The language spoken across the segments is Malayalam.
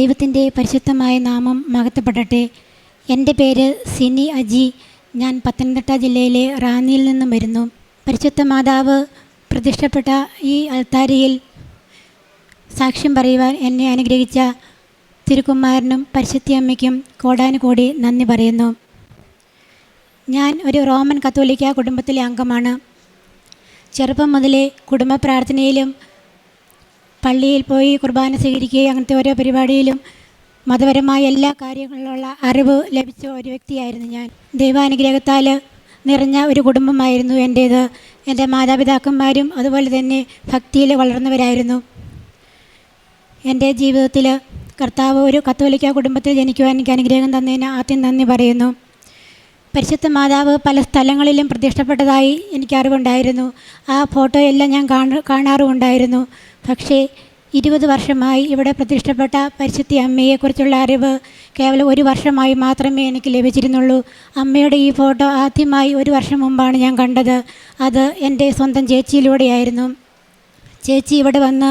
ദൈവത്തിന്റെ പരിശുദ്ധമായ നാമം മഹത്വപ്പെടട്ടെ. എന്റെ പേര് സിനി അജി. ഞാൻ പത്തനംതിട്ട ജില്ലയിലെ റാന്നിയിൽ നിന്നും വരുന്നു. പരിശുദ്ധ മാതാവ് പ്രതിഷ്ഠപ്പെട്ട ഈ അൽത്താരിയിൽ സാക്ഷ്യം പറയുവാൻ എന്നെ അനുഗ്രഹിച്ച തിരുക്കുമാരനും പരിശുദ്ധിയമ്മയ്ക്കും കോടാനുകോടി നന്ദി പറയുന്നു. ഞാൻ ഒരു റോമൻ കത്തോലിക്ക കുടുംബത്തിലെ അംഗമാണ്. ചെറുപ്പം മുതലേ കുടുംബ പ്രാർത്ഥനയിലും പള്ളിയിൽ പോയി കുർബാന സ്വീകരിക്കുകയും അങ്ങനത്തെ ഓരോ പരിപാടിയിലും മതപരമായ എല്ലാ കാര്യങ്ങളിലുള്ള അറിവ് ലഭിച്ച ഒരു വ്യക്തിയായിരുന്നു ഞാൻ. ദൈവാനുഗ്രഹത്താൽ നിറഞ്ഞ ഒരു കുടുംബമായിരുന്നു എന്റേത്. എന്റെ മാതാപിതാക്കന്മാരും അതുപോലെ തന്നെ ഭക്തിയിൽ വളർന്നവരായിരുന്നു. എന്റെ ജീവിതത്തിൽ കർത്താവ് ഒരു കത്തോലിക്ക കുടുംബത്തിൽ ജനിക്കുവാൻ എനിക്ക് അനുഗ്രഹം തന്നതിന് ആദ്യം നന്ദി പറയുന്നു. പരിശുദ്ധ മാതാവ് പല സ്ഥലങ്ങളിലും പ്രതിഷ്ഠപ്പെട്ടതായി എനിക്ക് അറിവുണ്ടായിരുന്നു ആ ഫോട്ടോ എല്ലാം ഞാൻ കാണ കാണാറുമുണ്ടായിരുന്നു. പക്ഷേ ഇരുപത് വർഷമായി ഇവിടെ പ്രതിഷ്ഠപ്പെട്ട പരിശുദ്ധി അമ്മയെക്കുറിച്ചുള്ള അറിവ് കേവലം ഒരു വർഷമായി മാത്രമേ എനിക്ക് ലഭിച്ചിരുന്നുള്ളൂ. അമ്മയുടെ ഈ ഫോട്ടോ ആദ്യമായി ഒരു വർഷം മുമ്പാണ് ഞാൻ കണ്ടത്. അത് എന്റെ സ്വന്തം ചേച്ചിയിലൂടെയായിരുന്നു. ചേച്ചി ഇവിടെ വന്ന്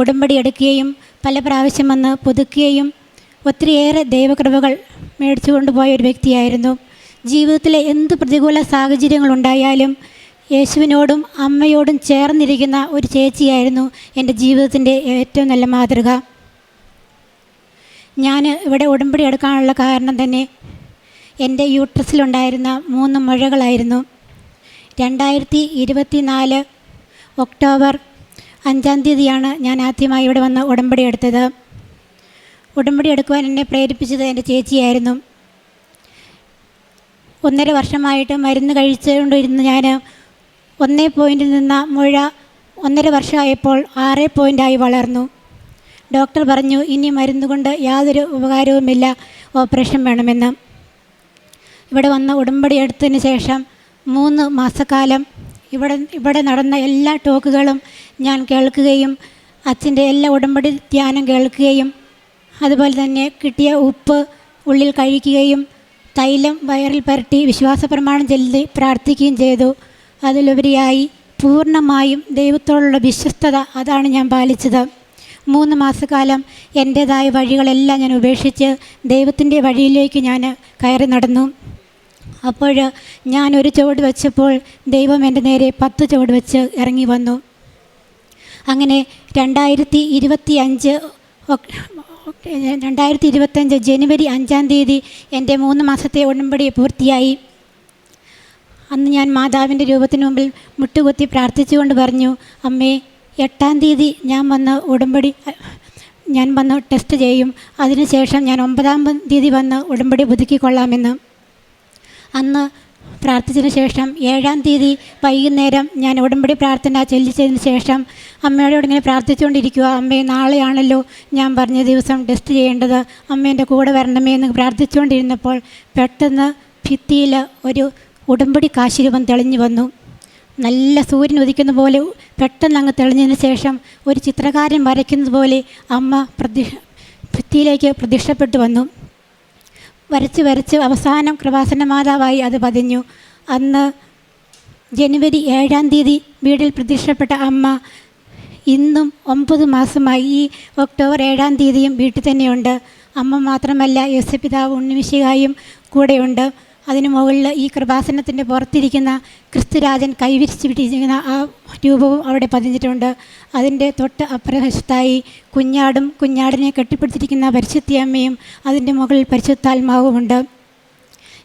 ഉടമ്പടി എടുക്കുകയും പല പ്രാവശ്യം വന്ന് പുതുക്കുകയും ഒത്തിരിയേറെ ദൈവകൃപകൾ മേടിച്ചു കൊണ്ടുപോയ ഒരു വ്യക്തിയായിരുന്നു. ജീവിതത്തിലെ എന്ത് പ്രതികൂല സാഹചര്യങ്ങളുണ്ടായാലും യേശുവിനോടും അമ്മയോടും ചേർന്നിരിക്കുന്ന ഒരു ചേച്ചിയായിരുന്നു എന്റെ ജീവിതത്തിന്റെ ഏറ്റവും നല്ല മാതൃക. ഞാൻ ഇവിടെ ഉടമ്പടി എടുക്കാനുള്ള കാരണം തന്നെ എന്റെ യൂട്രസിലുണ്ടായിരുന്ന മൂന്ന് മുഴകളായിരുന്നു. രണ്ടായിരത്തി ഇരുപത്തി നാല് ഒക്ടോബർ അഞ്ചാം തീയതിയാണ് ഞാൻ ആദ്യമായി ഇവിടെ വന്ന് ഉടമ്പടി എടുത്തത്. ഉടമ്പടി എടുക്കുവാൻ എന്നെ പ്രേരിപ്പിച്ചത് എന്റെ ചേച്ചിയായിരുന്നു. ഒന്നര വർഷമായിട്ട് മരുന്ന് കഴിച്ചുകൊണ്ടിരുന്ന ഞാൻ ഒന്നേ പോയിന്റിൽ നിന്ന മുഴ ഒന്നര വർഷമായപ്പോൾ ആറ് പോയിന്റായി വളർന്നു. ഡോക്ടർ പറഞ്ഞു ഇനി മരുന്ന് കൊണ്ട് യാതൊരു ഉപകാരവുമില്ല. ഓപ്പറേഷൻ വേണമെന്ന്. ഇവിടെ വന്ന ഉടമ്പടി എടുത്തതിന് ശേഷം മൂന്ന് മാസക്കാലം ഇവിടെ ഇവിടെ നടന്ന എല്ലാ ടോക്കുകളും ഞാൻ കേൾക്കുകയും അച്ഛന്റെ എല്ലാ ഉടമ്പടി ധ്യാനം കേൾക്കുകയും അതുപോലെ തന്നെ കിട്ടിയ ഉപ്പ് ഉള്ളിൽ കഴിക്കുകയും തൈലം വയറിൽ പരട്ടി വിശ്വാസ പ്രമാണം ചൊല്ലി പ്രാർത്ഥിക്കുകയും ചെയ്തു. അതിലുപരിയായി പൂർണമായും ദൈവത്തോടുള്ള വിശ്വസ്തത അതാണ് ഞാൻ പാലിച്ചത്. മൂന്ന് മാസക്കാലം എന്റേതായ വഴികളെല്ലാം ഞാൻ ഉപേക്ഷിച്ച് ദൈവത്തിന്റെ വഴിയിലേക്ക് ഞാൻ കയറി നടന്നു. അപ്പോൾ ഞാൻ ഒരു ചുവട് വെച്ചപ്പോൾ ദൈവം എന്റെ നേരെ പത്ത് ചുവട് വെച്ച് ഇറങ്ങി വന്നു. അങ്ങനെ രണ്ടായിരത്തി ഇരുപത്തി അഞ്ച് രണ്ടായിരത്തി ഇരുപത്തഞ്ച് ജനുവരി അഞ്ചാം തീയതി എന്റെ മൂന്ന് മാസത്തെ ഉടമ്പടി പൂർത്തിയായി. അന്ന് ഞാൻ മാതാവിന്റെ രൂപത്തിന് മുമ്പിൽ മുട്ടുകുത്തി പ്രാർത്ഥിച്ചുകൊണ്ട് പറഞ്ഞു അമ്മേ എട്ടാം തീയതി ഞാൻ വന്ന് ഉടമ്പടി ഞാൻ വന്ന് ടെസ്റ്റ് ചെയ്യും. അതിനുശേഷം ഞാൻ ഒമ്പതാം തീയതി വന്ന് ഉടമ്പടി പുതുക്കിക്കൊള്ളാമെന്ന്. അന്ന് പ്രാർത്ഥിച്ചതിന് ശേഷം ഏഴാം തീയതി വൈകുന്നേരം ഞാൻ ഉടമ്പടി പ്രാർത്ഥന ചെല്ലിച്ചതിന് ശേഷം അമ്മയോട് ഇങ്ങനെ പ്രാർത്ഥിച്ചുകൊണ്ടിരിക്കുക അമ്മേ നാളെയാണല്ലോ ഞാൻ പറഞ്ഞ ദിവസം ടെസ്റ്റ് ചെയ്യേണ്ടത്. അമ്മേന്റെ കൂടെ വരണമേ എന്ന് പ്രാർത്ഥിച്ചുകൊണ്ടിരുന്നപ്പോൾ പെട്ടെന്ന് ഭിത്തിയിൽ ഒരു ഉടമ്പടി കാശിരൂപം തെളിഞ്ഞു വന്നു. നല്ല സൂര്യൻ ഉദിക്കുന്ന പോലെ പെട്ടെന്ന് അങ്ങ് തെളിഞ്ഞതിന് ശേഷം ഒരു ചിത്രകാരൻ വരയ്ക്കുന്നത് പോലെ അമ്മ പ്രതി ഭിത്തിയിലേക്ക് പ്രത്യക്ഷപ്പെട്ടു വന്നു. വരച്ച് വരച്ച് അവസാനം കൃപാസന മാതാവായി അത് പതിഞ്ഞു. അന്ന് ജനുവരി ഏഴാം തീയതി വീട്ടിൽ പ്രത്യക്ഷപ്പെട്ട അമ്മ ഇന്നും ഒമ്പത് മാസമായി ഈ ഒക്ടോബർ ഏഴാം തീയതിയും വീട്ടിൽ തന്നെയുണ്ട്. അമ്മ മാത്രമല്ല യേശുപിതാവ് ഉണ്ണിമിശികായും കൂടെയുണ്ട്. അതിന് മുകളിൽ ഈ കൃപാസനത്തിന്റെ പുറത്തിരിക്കുന്ന ക്രിസ്തുരാജൻ കൈവിരിച്ച് വിട്ടിരിക്കുന്ന ആ രൂപവും അവിടെ പതിഞ്ഞിട്ടുണ്ട്. അതിന്റെ തൊട്ട് അപ്രവശത്തായി കുഞ്ഞാടും കുഞ്ഞാടിനെ കെട്ടിപ്പിടിച്ചിരിക്കുന്ന പരിശുദ്ധിയമ്മയും അതിന്റെ മുകളിൽ പരിശുദ്ധാത്മാവുമുണ്ട്.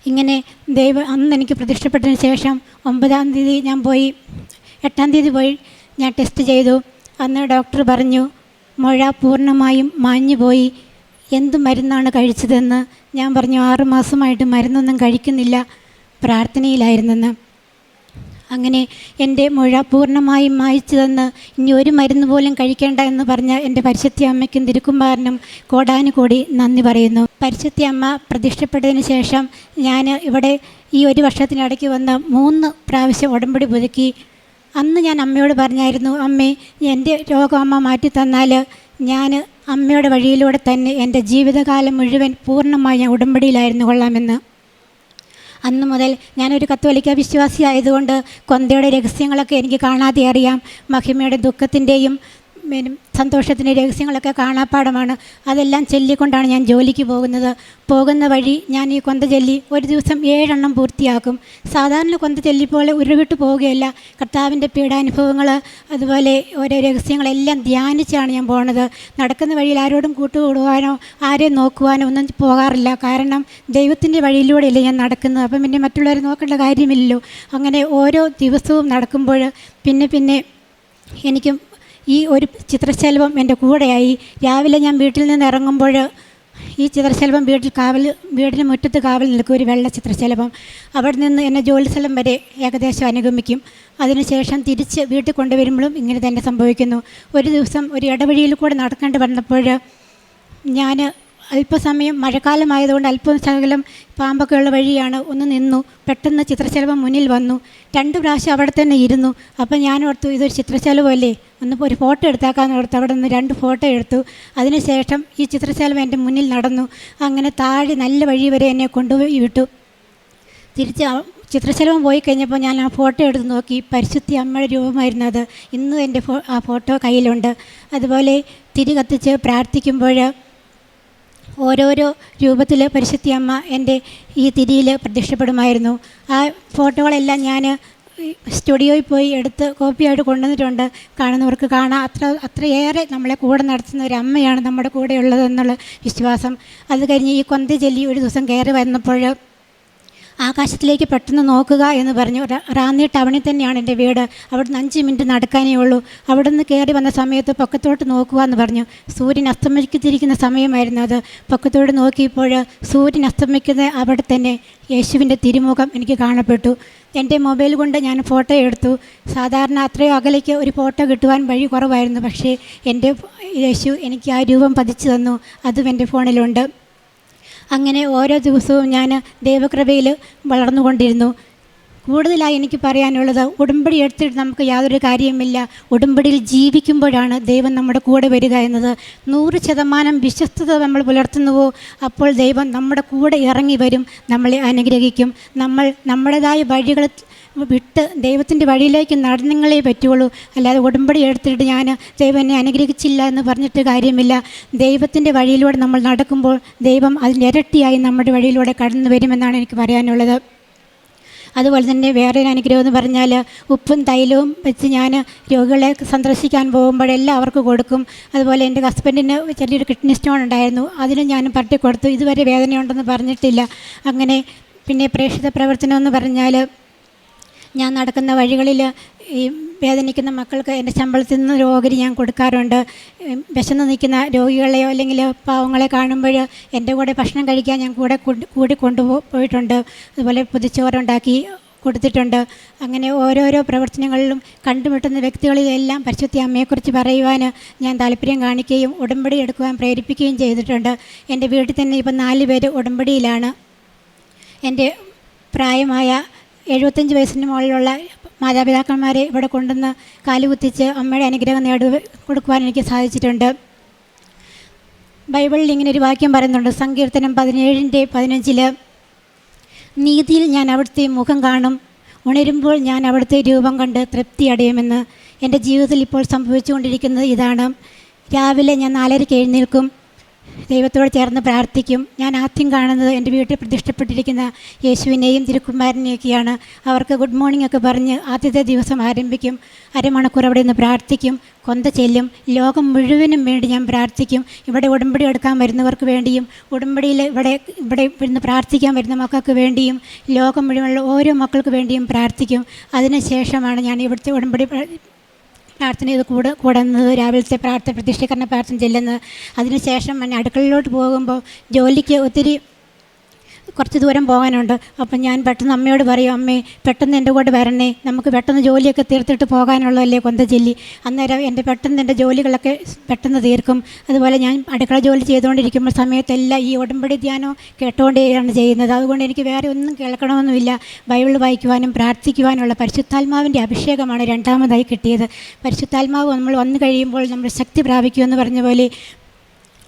ഇങ്ങനെ ദൈവ അന്ന് എനിക്ക് പ്രതിഷ്ഠപ്പെട്ടതിന് ശേഷം ഒമ്പതാം തീയതി ഞാൻ പോയി എട്ടാം തീയതി പോയി ഞാൻ ടെസ്റ്റ് ചെയ്തു. അന്ന് ഡോക്ടർ പറഞ്ഞു മുഴ പൂർണമായും മാഞ്ഞു പോയി എന്ത് മരുന്നാണ് കഴിച്ചതെന്ന് ഞാൻ പറഞ്ഞു ആറ് മാസമായിട്ട് മരുന്നൊന്നും കഴിക്കുന്നില്ല പ്രാർത്ഥനയിലായിരുന്നെന്ന്. അങ്ങനെ എന്റെ മുഴ പൂർണമായും മായിച്ചു തന്ന് ഇനി ഒരു മരുന്ന് പോലും കഴിക്കേണ്ട എന്ന് പറഞ്ഞ എന്റെ പരിശുദ്ധി അമ്മയ്ക്കും തിരുക്കുമാരനും കോടാനുകൂടി നന്ദി പറയുന്നു. പരിശുദ്ധി അമ്മ പ്രതിഷ്ഠപ്പെട്ടതിന് ശേഷം ഞാൻ ഇവിടെ ഈ ഒരു വർഷത്തിനിടയ്ക്ക് വന്ന് മൂന്ന് പ്രാവശ്യം ഉടമ്പടി പുതുക്കി. അന്ന് ഞാൻ അമ്മയോട് പറഞ്ഞായിരുന്നു അമ്മേ എന്റെ രോഗം അമ്മ മാറ്റി തന്നാൽ ഞാൻ അമ്മയുടെ വഴിയിലൂടെ തന്നെ എന്റെ ജീവിതകാലം മുഴുവൻ പൂർണമായി ഞാൻ ഉടമ്പടിയിലായിരുന്നു കൊള്ളാമെന്ന്. അന്ന് മുതൽ ഞാനൊരു കത്തോലിക്ക വിശ്വാസി ആയതുകൊണ്ട് കൊന്തയുടെ രഹസ്യങ്ങളൊക്കെ എനിക്ക് കാണാതെ അറിയാം. മഹിമയുടെ ദുഃഖത്തിന്റെയും സന്തോഷത്തിന്റെ രഹസ്യങ്ങളൊക്കെ കാണാപ്പാടമാണ് അതെല്ലാം ചൊല്ലിക്കൊണ്ടാണ് ഞാൻ ജോലിക്ക് പോകുന്നത്. പോകുന്ന വഴി ഞാൻ ഈ കൊന്ത ചൊല്ലി ഒരു ദിവസം ഏഴെണ്ണം പൂർത്തിയാക്കും. സാധാരണ കൊന്ത പോലെ ഉരുവിട്ട് പോവുകയല്ല. കർത്താവിന്റെ പീഡാനുഭവങ്ങൾ അതുപോലെ ഓരോ രഹസ്യങ്ങളെല്ലാം ധ്യാനിച്ചാണ് ഞാൻ പോണത്. നടക്കുന്ന വഴിയിൽ ആരോടും കൂട്ടുകൂടുവാനോ ആരെയും നോക്കുവാനോ ഒന്നും പോകാറില്ല. കാരണം ദൈവത്തിന്റെ വഴിയിലൂടെയല്ലേ ഞാൻ നടക്കുന്നത്. അപ്പം പിന്നെ മറ്റുള്ളവരെ നോക്കേണ്ട കാര്യമില്ലല്ലോ. അങ്ങനെ ഓരോ ദിവസവും നടക്കുമ്പോൾ പിന്നെ പിന്നെ എനിക്കും ഈ ഒരു ചിത്രശലഭം എന്റെ കൂടെയായി. രാവിലെ ഞാൻ വീട്ടിൽ നിന്ന് ഇറങ്ങുമ്പോൾ ഈ ചിത്രശലഭം വീട്ടിൽ കാവൽ വീടിന് മുറ്റത്ത് കാവൽ നിൽക്കും ഒരു വെള്ള ചിത്രശലഭം. അവിടെ നിന്ന് എന്നെ ജോലി സ്ഥലം വരെ ഏകദേശം അനുഗമിക്കും. അതിനുശേഷം തിരിച്ച് വീട്ടിൽ കൊണ്ടുവരുമ്പോഴും ഇങ്ങനെ തന്നെ സംഭവിക്കുന്നു. ഒരു ദിവസം ഒരു ഇടവഴിയിൽ കൂടെ നടക്കേണ്ടി വന്നപ്പോൾ ഞാൻ അല്പസമയം മഴക്കാലമായതുകൊണ്ട് അല്പം ശകലം പാമ്പൊക്കെ ഉള്ള വഴിയാണ് ഒന്ന് നിന്നു. പെട്ടെന്ന് ചിത്രശലഭം മുന്നിൽ വന്നു. രണ്ട് പ്രാവശ്യം അവിടെ തന്നെ ഇരുന്നു. അപ്പം ഞാൻ ഓർത്തു ഇതൊരു ചിത്രശലഭമല്ലേ? ഒന്ന് ഒരു ഫോട്ടോ എടുത്താക്കാന്ന് ഓർത്ത്. അവിടെ നിന്ന് രണ്ട് ഫോട്ടോ എടുത്തു. അതിനുശേഷം ഈ ചിത്രശലഭം എന്റെ മുന്നിൽ നടന്നു. അങ്ങനെ താഴെ നല്ല വഴി വരെ എന്നെ കൊണ്ടുപോയി വിട്ടു. തിരിച്ച് ചിത്രശലഭം പോയി കഴിഞ്ഞപ്പോൾ ഞാൻ ആ ഫോട്ടോ എടുത്ത് നോക്കി. പരിശുദ്ധി അമ്മയുടെ രൂപമായിരുന്നു അത്. ഇന്നും എന്റെ ആ ഫോട്ടോ കയ്യിലുണ്ട്. അതുപോലെ തിരി കത്തിച്ച് പ്രാർത്ഥിക്കുമ്പോൾ ഓരോരോ രൂപത്തിൽ പരിശുദ്ധി അമ്മ എന്റെ ഈ തിരിയിൽ പ്രത്യക്ഷപ്പെടുമായിരുന്നു. ആ ഫോട്ടോകളെല്ലാം ഞാൻ സ്റ്റുഡിയോയിൽ പോയി എടുത്ത് കോപ്പിയായിട്ട് കൊണ്ടുവന്നിട്ടുണ്ട്. കാണുന്നവർക്ക് കാണാം. അത്ര അത്രയേറെ നമ്മളെ കൂടെ നടത്തുന്ന ഒരു അമ്മയാണ് നമ്മുടെ കൂടെയുള്ളതെന്നുള്ള വിശ്വാസം. അത് കഴിഞ്ഞ് ഈ കൊന്ത ജെല്ലി ഒരു ദിവസം കയറി വന്നപ്പോൾ ആകാശത്തിലേക്ക് പെട്ടെന്ന് നോക്കുക എന്ന് പറഞ്ഞു. റാന്നി ടൗണിൽ തന്നെയാണ് എന്റെ വീട്. അവിടുന്ന് അഞ്ച് മിനിറ്റ് നടക്കാനേ ഉള്ളൂ. അവിടെ നിന്ന് കയറി വന്ന സമയത്ത് പൊക്കത്തോട്ട് നോക്കുക എന്ന് പറഞ്ഞു. സൂര്യൻ അസ്തമിക്കത്തിരിക്കുന്ന സമയമായിരുന്നു അത്. പൊക്കത്തോട്ട് നോക്കിയപ്പോൾ സൂര്യൻ അസ്തമിക്കുന്ന അവിടെ തന്നെ യേശുവിന്റെ തിരുമുഖം എനിക്ക് കാണപ്പെട്ടു. എന്റെ മൊബൈൽ കൊണ്ട് ഞാൻ ഫോട്ടോ എടുത്തു. സാധാരണ അത്രയോ അകലേക്ക് ഒരു ഫോട്ടോ കിട്ടുവാൻ വഴി കുറവായിരുന്നു. പക്ഷേ എന്റെ യേശു എനിക്ക് ആ രൂപം പതിച്ചു തന്നു. അതും എന്റെ ഫോണിലുണ്ട്. അങ്ങനെ ഓരോ ദിവസവും ഞാൻ ദൈവകൃപയിൽ വളർന്നുകൊണ്ടിരുന്നു. കൂടുതലായി എനിക്ക് പറയാനുള്ളത് ഉടമ്പടി എടുത്തിട്ട് നമുക്ക് യാതൊരു കാര്യവുമില്ല. ഉടമ്പടിയിൽ ജീവിക്കുമ്പോഴാണ് ദൈവം നമ്മുടെ കൂടെ വരിക എന്നത്. നൂറ് ശതമാനം വിശ്വസ്തത നമ്മൾ പുലർത്തുന്നുവോ അപ്പോൾ ദൈവം നമ്മുടെ കൂടെ ഇറങ്ങി വരും നമ്മളെ അനുഗ്രഹിക്കും. നമ്മൾ നമ്മുടേതായ വഴികൾ വിട്ട് ദൈവത്തിന്റെ വഴിയിലേക്ക് നടന്നങ്ങളെ പറ്റുള്ളൂ. അല്ലാതെ ഉടമ്പടി എടുത്തിട്ട് ഞാൻ ദൈവം എന്നെ അനുഗ്രഹിച്ചില്ല എന്ന് പറഞ്ഞിട്ട് കാര്യമില്ല. ദൈവത്തിന്റെ വഴിയിലൂടെ നമ്മൾ നടക്കുമ്പോൾ ദൈവം അതിന്റെ ഇരട്ടിയായി നമ്മുടെ വഴിയിലൂടെ കടന്നു വരുമെന്നാണ് എനിക്ക് പറയാനുള്ളത്. അതുപോലെ തന്നെ വേറൊരു അനുഗ്രഹം എന്ന് പറഞ്ഞാൽ ഉപ്പും തൈലവും വെച്ച് ഞാൻ രോഗികളെ സന്ദർശിക്കാൻ പോകുമ്പോഴെല്ലാം അവർക്ക് കൊടുക്കും. അതുപോലെ എന്റെ ഹസ്ബൻഡിന് ചെറിയൊരു കിഡ്നി സ്റ്റോൺ ഉണ്ടായിരുന്നു. അതിനും ഞാൻ പട്ടി കൊടുത്തു. ഇതുവരെ വേദനയുണ്ടെന്ന് പറഞ്ഞിട്ടില്ല. അങ്ങനെ പിന്നെ പ്രേക്ഷിത പ്രവർത്തനം എന്ന് പറഞ്ഞാൽ ഞാൻ നടക്കുന്ന വഴികളിൽ ഈ വേദനിക്കുന്ന മക്കൾക്ക് എന്റെ ശമ്പളത്തിൽ നിന്ന് ഒരു ഓഹരി ഞാൻ കൊടുക്കാറുണ്ട്. വിശന്ന് നിൽക്കുന്ന രോഗികളെയോ അല്ലെങ്കിൽ പാവങ്ങളെ കാണുമ്പോൾ എന്റെ കൂടെ ഭക്ഷണം കഴിക്കാൻ ഞാൻ കൂടെ കൂടി കൊണ്ടുപോ പോയിട്ടുണ്ട്. അതുപോലെ പുതിച്ചോറുണ്ടാക്കി കൊടുത്തിട്ടുണ്ട്. അങ്ങനെ ഓരോരോ പ്രവർത്തനങ്ങളിലും കണ്ടുമുട്ടുന്ന വ്യക്തികളിലെല്ലാം പരിശുദ്ധി അമ്മയെക്കുറിച്ച് പറയുവാൻ ഞാൻ താല്പര്യം കാണിക്കുകയും ഉടമ്പടി എടുക്കുവാൻ പ്രേരിപ്പിക്കുകയും ചെയ്തിട്ടുണ്ട്. എന്റെ വീട്ടിൽ തന്നെ ഇപ്പം നാല് പേര് ഉടമ്പടിയിലാണ്. എന്റെ പ്രായമായ എഴുപത്തഞ്ച് വയസ്സിന് മുകളിലുള്ള മാതാപിതാക്കന്മാരെ ഇവിടെ കൊണ്ടുവന്ന് കാലുകുത്തിച്ച് അമ്മയുടെ അനുഗ്രഹം നേടു കൊടുക്കുവാൻ എനിക്ക് സാധിച്ചിട്ടുണ്ട്. ബൈബിളിൽ ഇങ്ങനെ ഒരു വാക്യം പറയുന്നുണ്ട് സങ്കീർത്തനം പതിനേഴിന്റെ പതിനഞ്ചിൽ നീതിയിൽ ഞാൻ അവിടുത്തെ മുഖം കാണും ഉണരുമ്പോൾ ഞാൻ അവിടുത്തെ രൂപം കണ്ട് തൃപ്തി അടയുമെന്ന് എന്റെ ജീവിതത്തിൽ ഇപ്പോൾ സംഭവിച്ചുകൊണ്ടിരിക്കുന്നത് ഇതാണ്. രാവിലെ ഞാൻ നാലരയ്ക്ക് എഴുന്നേൽക്കും ദൈവത്തോട് ചേർന്ന് പ്രാർത്ഥിക്കും. ഞാൻ ആദ്യം കാണുന്നത് എന്റെ വീട്ടിൽ പ്രതിഷ്ഠപ്പെട്ടിരിക്കുന്ന യേശുവിനെയും തിരുക്കുമാരനെയൊക്കെയാണ്. അവർക്ക് ഗുഡ് മോർണിംഗ് ഒക്കെ പറഞ്ഞ് ആദ്യത്തെ ദിവസം ആരംഭിക്കും. അരമണിക്കൂർ അവിടെ നിന്ന് പ്രാർത്ഥിക്കും. കൊന്ത ചെല്ലും. ലോകം മുഴുവനും വേണ്ടി ഞാൻ പ്രാർത്ഥിക്കും. ഇവിടെ ഉടമ്പടി എടുക്കാൻ വരുന്നവർക്ക് വേണ്ടിയും ഉടമ്പടിയിൽ ഇവിടെ ഇവിടെ ഇരുന്ന് പ്രാർത്ഥിക്കാൻ വരുന്ന മക്കൾക്ക് വേണ്ടിയും ലോകം മുഴുവനുള്ള ഓരോ മക്കൾക്ക് വേണ്ടിയും പ്രാർത്ഥിക്കും. അതിനുശേഷമാണ് ഞാൻ ഇവിടുത്തെ ഉടമ്പടി പ്രാർത്ഥന ചെയ്ത് കൂടെ കൂടുന്നത് രാവിലത്തെ പ്രാർത്ഥന പ്രതിഷ്ഠീകരണ പ്രാർത്ഥന ചെല്ലുന്നത്. അതിനുശേഷം അടുക്കളയിലോട്ട് പോകുമ്പോൾ ജോലിക്ക് ഒത്തിരി കുറച്ച് ദൂരം പോകാനുണ്ട്. അപ്പം ഞാൻ പെട്ടെന്ന് അമ്മയോട് പറയും അമ്മേ പെട്ടെന്ന് എന്റെ കൂടെ വരണേ. നമുക്ക് പെട്ടെന്ന് ജോലിയൊക്കെ തീർത്തിട്ട് പോകാനുള്ളതല്ലേ കൊന്തച്ചെല്ലി അന്നേരം എന്റെ പെട്ടെന്ന് എന്റെ ജോലികളൊക്കെ പെട്ടെന്ന് തീർക്കും. അതുപോലെ ഞാൻ അടുക്കള ജോലി ചെയ്തുകൊണ്ടിരിക്കുമ്പോൾ സമയത്തെല്ലാം ഈ ഉടമ്പടി ധ്യാനം കേട്ടുകൊണ്ടേയാണ് ചെയ്യുന്നത്. അതുകൊണ്ട് എനിക്ക് വേറെ ഒന്നും കേൾക്കണമെന്നുമില്ല. ബൈബിൾ വായിക്കുവാനും പ്രാർത്ഥിക്കുവാനുള്ള പരിശുദ്ധാത്മാവിന്റെ അഭിഷേകമാണ് രണ്ടാമതായി കിട്ടിയത്. പരിശുദ്ധാത്മാവ് നമ്മൾ വന്നു കഴിയുമ്പോൾ നമ്മൾ ശക്തി പ്രാപിക്കുമെന്ന് പറഞ്ഞ പോലെ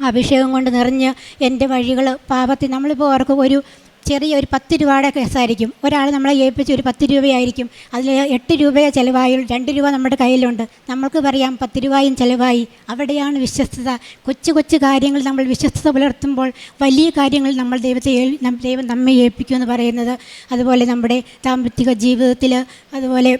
അഭിഷേകം കൊണ്ട് നിറഞ്ഞ് എന്റെ വഴികൾ പാപത്തിൽ നമ്മളിപ്പോൾ ഓർക്കും ഒരു ചെറിയ ഒരു പത്ത് രൂപയുടെ കേസായിരിക്കും. ഒരാൾ നമ്മളെ ഏൽപ്പിച്ച് ഒരു പത്ത് രൂപയായിരിക്കും. അതിൽ എട്ട് രൂപയെ ചിലവായുള്ളൂ. രണ്ട് രൂപ നമ്മുടെ കയ്യിലുണ്ട്. നമ്മൾക്ക് പറയാം പത്ത് രൂപയും ചിലവായി. അവിടെയാണ് വിശ്വസ്തത. കൊച്ചു കൊച്ചു കാര്യങ്ങൾ നമ്മൾ വിശ്വസ്തത പുലർത്തുമ്പോൾ വലിയ കാര്യങ്ങൾ നമ്മൾ ദൈവത്തെ ദൈവം നമ്മെ ഏൽപ്പിക്കുമെന്ന് പറയുന്നത്. അതുപോലെ നമ്മുടെ സാമ്പത്തിക ജീവിതത്തിൽ അതുപോലെ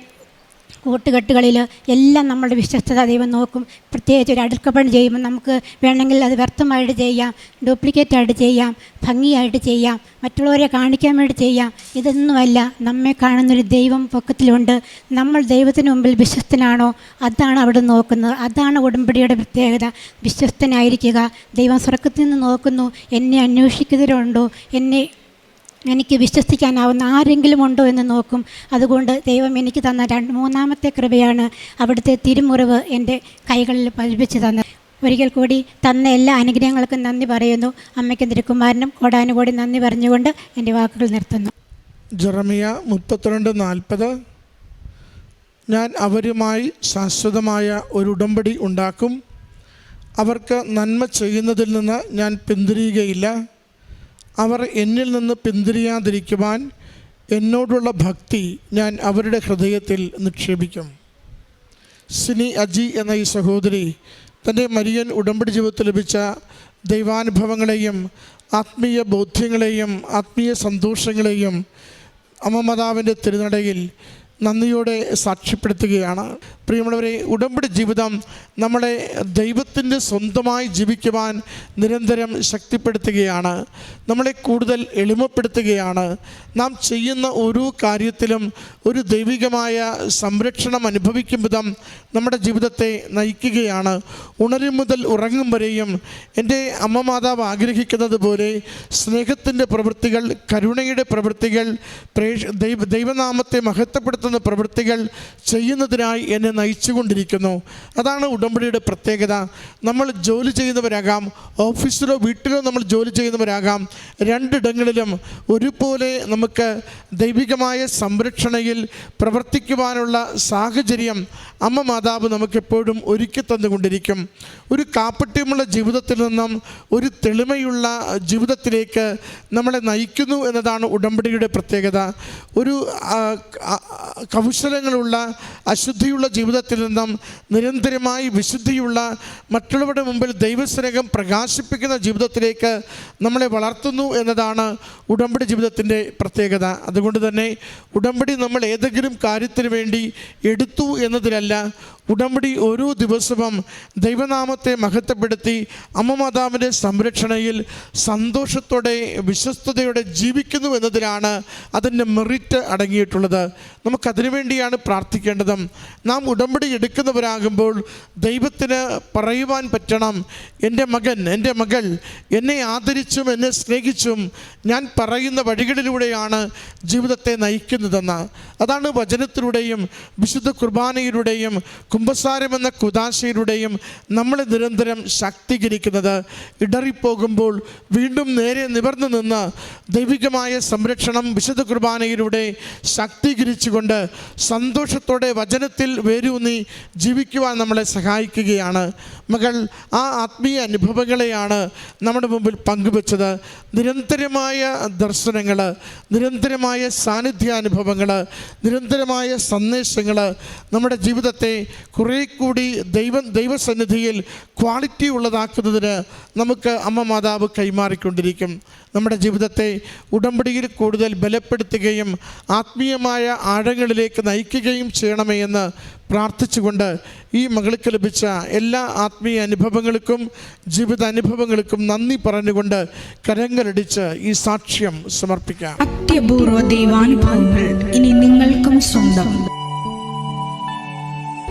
കൂട്ടുകെട്ടുകളിൽ എല്ലാം നമ്മളുടെ വിശ്വസ്തത ദൈവം നോക്കും. പ്രത്യേകിച്ച് ഒരു അടുക്കപ്പണി ചെയ്യുമ്പോൾ നമുക്ക് വേണമെങ്കിൽ അത് വ്യർത്ഥമായിട്ട് ചെയ്യാം ഡ്യൂപ്ലിക്കേറ്റ് ആയിട്ട് ചെയ്യാം ഭംഗിയായിട്ട് ചെയ്യാം മറ്റുള്ളവരെ കാണിക്കാൻ വേണ്ടി ചെയ്യാം. ഇതൊന്നുമല്ല നമ്മെ കാണുന്നൊരു ദൈവം പൊക്കത്തിലുണ്ട്. നമ്മൾ ദൈവത്തിന് മുമ്പിൽ വിശ്വസ്തനാണോ? അതാണ് അവിടെ നോക്കുന്നത്. അതാണ് ഉടമ്പടിയുടെ പ്രത്യേകത. വിശ്വസ്തനായിരിക്കുക. ദൈവം സ്വർഗത്തിൽ നിന്ന് നോക്കുന്നു. എന്നെ അന്വേഷിക്കുന്നവരുണ്ടോ? എന്നെ എനിക്ക് വിശ്വസിക്കാനാവുന്ന ആരെങ്കിലും ഉണ്ടോ എന്ന് നോക്കും. അതുകൊണ്ട് ദൈവം എനിക്ക് തന്ന രണ്ട് മൂന്നാമത്തെ കൃപയാണ് അവിടുത്തെ തിരുമുറിവ് എന്റെ കൈകളിൽ പതിപ്പിച്ച് തന്നത്. ഒരിക്കൽ കൂടി തന്ന എല്ലാ അനുഗ്രഹങ്ങൾക്കും നന്ദി പറയുന്നു. അമ്മയ്ക്കും തിരുക്കുമാരനും കോടാനുകൂടി നന്ദി പറഞ്ഞുകൊണ്ട് എന്റെ വാക്കുകൾ നിർത്തുന്നു. ജെറമിയ മുപ്പത്തിരണ്ട് നാൽപ്പത്. ഞാൻ അവരുമായി ശാശ്വതമായ ഒരു ഉടമ്പടി ഉണ്ടാക്കും. അവർക്ക് നന്മ ചെയ്യുന്നതിൽ നിന്ന് ഞാൻ പിന്തിരിയുകയില്ല. അവർ എന്നിൽ നിന്ന് പിന്തിരിയാതിരിക്കുവാൻ എന്നോടുള്ള ഭക്തി ഞാൻ അവരുടെ ഹൃദയത്തിൽ നിക്ഷേപിക്കും. സിനി അജി എന്ന ഈ സഹോദരി തന്റെ മരിയൻ ഉടമ്പടി ജീവിതത്തിൽ ലഭിച്ച ദൈവാനുഭവങ്ങളെയും ആത്മീയ ബോധ്യങ്ങളെയും ആത്മീയ സന്തോഷങ്ങളെയും അമ്മ തിരുനടയിൽ നന്ദിയോടെ സാക്ഷ്യപ്പെടുത്തുകയാണ്. പ്രിയമുള്ളവരെ ഉടമ്പടി ജീവിതം നമ്മളെ ദൈവത്തിന്റെ സ്വന്തമായി ജീവിക്കുവാൻ നിരന്തരം ശക്തിപ്പെടുത്തുകയാണ്. നമ്മളെ കൂടുതൽ എളിമപ്പെടുത്തുകയാണ്. നാം ചെയ്യുന്ന ഓരോ കാര്യത്തിലും ഒരു ദൈവികമായ സംരക്ഷണം അനുഭവിക്കും വിധം നമ്മുടെ ജീവിതത്തെ നയിക്കുകയാണ്. ഉണരും മുതൽ ഉറങ്ങും വരെയും എന്റെ അമ്മ മാതാവ് ആഗ്രഹിക്കുന്നത് പോലെ സ്നേഹത്തിന്റെ പ്രവൃത്തികൾ കരുണയുടെ പ്രവൃത്തികൾ പ്രേ ദൈവ ദൈവനാമത്തെ മഹത്വപ്പെടുത്തുന്ന പ്രവൃത്തികൾ ചെയ്യുന്നതിനായി എന്നെ നയിച്ചുകൊണ്ടിരിക്കുന്നു. അതാണ് ഉടമ്പടിയുടെ പ്രത്യേകത. നമ്മൾ ജോലി ചെയ്യുന്നവരാകാം ഓഫീസിലോ വീട്ടിലോ നമ്മൾ ജോലി ചെയ്യുന്നവരാകാം. രണ്ടിടങ്ങളിലും ഒരുപോലെ നമുക്ക് ദൈവികമായ സംരക്ഷണയിൽ പ്രവർത്തിക്കുവാനുള്ള സാഹചര്യം അമ്മ മാതാവ് നമുക്കെപ്പോഴും ഒരുക്കി തന്നുകൊണ്ടിരിക്കും. ഒരു കാപ്പട്യമുള്ള ജീവിതത്തിൽ നിന്നും ഒരു തെളിമയുള്ള ജീവിതത്തിലേക്ക് നമ്മളെ നയിക്കുന്നു എന്നതാണ് ഉടമ്പടിയുടെ പ്രത്യേകത. ഒരു കൗശലങ്ങളുള്ള അശുദ്ധിയുള്ള ജീവിതത്തിൽ നിന്നും നിരന്തരമായി വിശുദ്ധിയുള്ള മറ്റുള്ളവരുടെ മുമ്പിൽ ദൈവസ്നേഹം പ്രകാശിപ്പിക്കുന്ന ജീവിതത്തിലേക്ക് നമ്മളെ വളർത്തുന്നു എന്നതാണ് ഉടമ്പടി ജീവിതത്തിന്റെ പ്രത്യേകത. അതുകൊണ്ട് തന്നെ ഉടമ്പടി നമ്മൾ ഏതെങ്കിലും കാര്യത്തിന് വേണ്ടി എടുത്തു എന്നതിലല്ല ഉടമ്പടി ഓരോ ദിവസവും ദൈവനാമത്തെ മഹത്വപ്പെടുത്തി അമ്മ മാതാവിന്റെ സംരക്ഷണയിൽ സന്തോഷത്തോടെ വിശ്വസ്തയോടെ ജീവിക്കുന്നു എന്നതിലാണ് അതിന്റെ മെറിറ്റ് അടങ്ങിയിട്ടുള്ളത്. നമുക്കതിനു വേണ്ടിയാണ് പ്രാർത്ഥിക്കേണ്ടതും. നാം ഉടമ്പടി എടുക്കുന്നവരാകുമ്പോൾ ദൈവത്തിന് പറയുവാൻ പറ്റണം. എന്റെ മകൻ എന്റെ മകൾ എന്നെ ആദരിച്ചും എന്നെ സ്നേഹിച്ചും ഞാൻ പറയുന്ന വഴികളിലൂടെയാണ് ജീവിതത്തെ നയിക്കുന്നതെന്ന്. അതാണ് വചനത്തിലൂടെയും വിശുദ്ധ കുർബാനയിലൂടെയും കുംഭസാരം എന്ന കുതാശയിലൂടെയും നമ്മളെ നിരന്തരം ശാക്തീകരിക്കുന്നത്. ഇടറിപ്പോകുമ്പോൾ വീണ്ടും നേരെ നിവർന്നു നിന്ന് ദൈവികമായ സംരക്ഷണം വിശുദ്ധ കുർബാനയിലൂടെ ശാക്തീകരിച്ചുകൊണ്ട് സന്തോഷത്തോടെ വചനത്തിൽ വേരൂന്നി ജീവിക്കുവാൻ നമ്മളെ സഹായിക്കുകയാണ്. മകൾ ആ ആത്മീയ അനുഭവങ്ങളെയാണ് നമ്മുടെ മുമ്പിൽ പങ്കുവച്ചത്. നിരന്തരമായ ദർശനങ്ങൾ നിരന്തരമായ സാന്നിധ്യാനുഭവങ്ങൾ നിരന്തരമായ സന്ദേശങ്ങൾ നമ്മുടെ ജീവിതത്തെ കുറേ കൂടി ദൈവ ദൈവസന്നിധിയിൽ ക്വാളിറ്റി ഉള്ളതാക്കുന്നതിന് നമുക്ക് അമ്മ മാതാവ് കൈമാറിക്കൊണ്ടിരിക്കും. നമ്മുടെ ജീവിതത്തെ ഉടമ്പടിയിൽ കൂടുതൽ ബലപ്പെടുത്തുകയും ആത്മീയമായ ആഴങ്ങളിലേക്ക് നയിക്കുകയും ചെയ്യണമേ എന്ന് പ്രാർത്ഥിച്ചുകൊണ്ട് ഈ മകൾക്ക് ലഭിച്ച എല്ലാ ആത്മീയ അനുഭവങ്ങൾക്കും ജീവിത അനുഭവങ്ങൾക്കും നന്ദി പറഞ്ഞുകൊണ്ട് കരങ്ങളടിച്ച് ഈ സാക്ഷ്യം സമർപ്പിക്കാം. അത്യപൂർവ ദൈവാനുഭവങ്ങൾ ഇനി നിങ്ങൾക്കും സ്വന്തം.